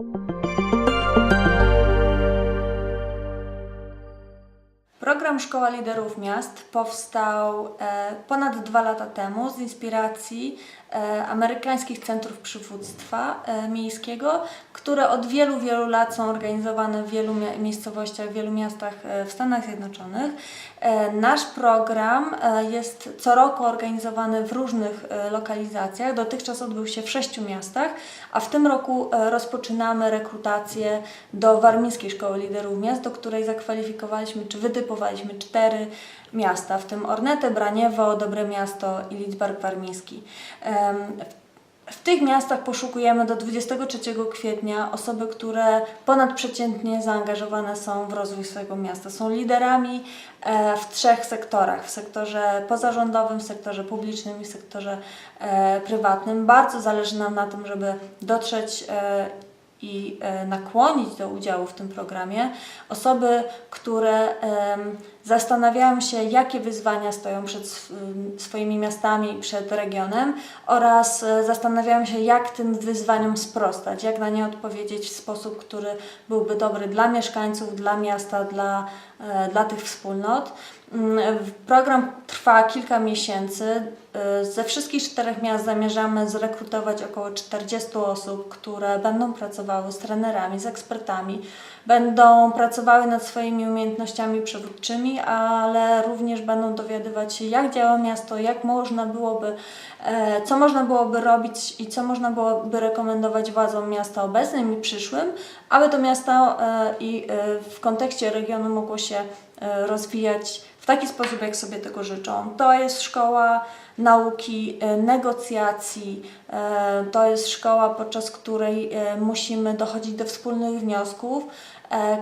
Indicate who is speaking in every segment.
Speaker 1: Thank you. Program Szkoła Liderów Miast powstał e, ponad dwa lata temu z inspiracji e, amerykańskich centrów przywództwa e, miejskiego, które od wielu, wielu lat są organizowane w wielu miejscowościach, w wielu miastach w Stanach Zjednoczonych. Nasz program jest co roku organizowany w różnych lokalizacjach. Dotychczas odbył się w sześciu miastach, a w tym roku rozpoczynamy rekrutację do Warmińskiej Szkoły Liderów Miast, do której zakwalifikowaliśmy czy wytypowaliśmy cztery miasta, w tym Ornetę, Braniewo, Dobre Miasto i Lidzbark Warmiński. W tych miastach poszukujemy do 23 kwietnia osoby, które ponadprzeciętnie zaangażowane są w rozwój swojego miasta. Są liderami e, w trzech sektorach: w sektorze pozarządowym, w sektorze publicznym i w sektorze e, prywatnym. Bardzo zależy nam na tym, żeby dotrzeć e, i e, nakłonić do udziału w tym programie osoby, które em, zastanawiają się, jakie wyzwania stoją przed swoimi miastami przed regionem oraz e, zastanawiają się, jak tym wyzwaniom sprostać, jak na nie odpowiedzieć w sposób, który byłby dobry dla mieszkańców, dla miasta, dla, e, dla tych wspólnot. Mm, Program trwa kilka miesięcy. E, Ze wszystkich czterech miast zamierzamy zrekrutować około 40 osób, które będą pracowały z trenerami, z ekspertami, będą pracowały nad swoimi umiejętnościami przywódczymi, ale również będą dowiadywać się, jak działa miasto, jak można byłoby, e, co można byłoby robić i co można byłoby rekomendować władzom miasta obecnym i przyszłym, aby to miasto e, i e, w kontekście regionu mogło się rozwijać taki sposób, jak sobie tego życzą. To jest szkoła nauki, e, negocjacji, e, to jest szkoła, podczas której e, musimy dochodzić do wspólnych wniosków,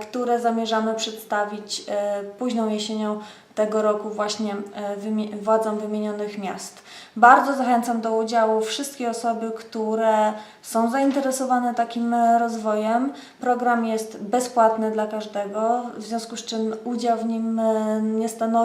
Speaker 1: które zamierzamy przedstawić późną jesienią tego roku właśnie władzom wymienionych miast. Bardzo zachęcam do udziału wszystkie osoby, które są zainteresowane takim rozwojem. Program jest bezpłatny dla każdego, w związku z czym udział w nim nie stanowi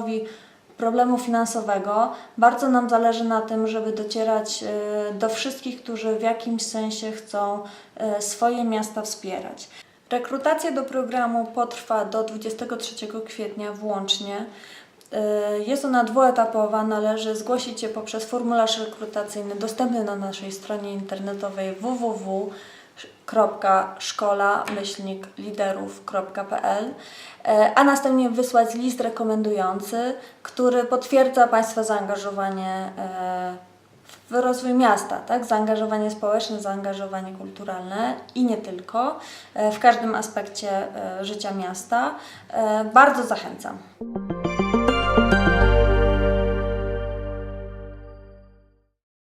Speaker 1: problemu finansowego. Bardzo nam zależy na tym, żeby docierać e, do wszystkich, którzy w jakimś sensie chcą e, swoje miasta wspierać. Rekrutacja do programu potrwa do 23 kwietnia włącznie. E, Jest ona dwuetapowa, należy zgłosić się poprzez formularz rekrutacyjny dostępny na naszej stronie internetowej www.szkola-liderów.pl e, a następnie wysłać list rekomendujący, który potwierdza Państwa zaangażowanie e, w rozwój miasta, tak? Zaangażowanie społeczne, zaangażowanie kulturalne i nie tylko, e, w każdym aspekcie życia miasta. Bardzo zachęcam.